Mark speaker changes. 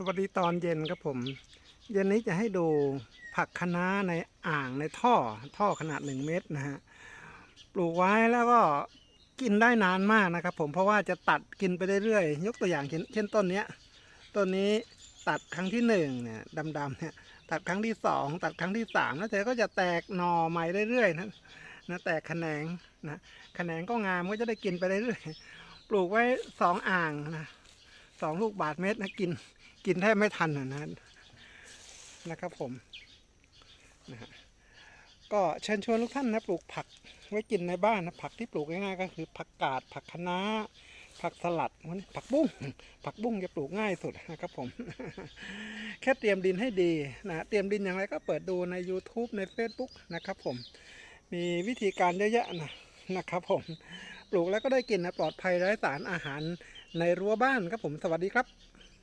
Speaker 1: สวัสดีตอนเย็นครับผม เย็นนี้จะให้ดูผักคะน้าในอ่างในท่อท่อขนาดหนึ่งเมตรนะฮะปลูกไว้แล้วก็กินได้นานมากนะครับ ผมเพราะว่าจะตัดกินไปเรื่อยๆยกตัวอย่างเช่นต้นเนี้ยต้นนี้ตัดครั้งที่หนึ่งเนี่ยดำๆเนี่ยตัดครั้งที่สองตัดครั้งที่สามแล้วเธอก็จะแตกหน่อใหม่เรื่อยๆนะนะแตกแขนงนะแขนงก็งามก็จะได้กินไปเรื่อยๆปลูกไว้สองอ่างนะสองลูกบาทเมตรนะกิน กินแทบไม่ทันนะนะครับผมนะฮะก็เชิญชวนทุกท่านนะปลูกผักไว้กินในบ้านนะผักที่ปลูกง่ายๆก็คือผักกาดผักคะน้า ผักสลัดมันผักบุ้งผักบุ้งจะปลูกง่ายสุดนะครับผม แค่เตรียมดินให้ดีนะเตรียมดินอย่างไรก็เปิดดูใน YouTube ใน Facebook นะครับผม มีวิธีการเยอะแยะนะนะครับผมปลูกแล้วก็ได้กินนะปลอดภัยไร้สารอาหารในรั้วบ้านครับผมสวัสดีครับ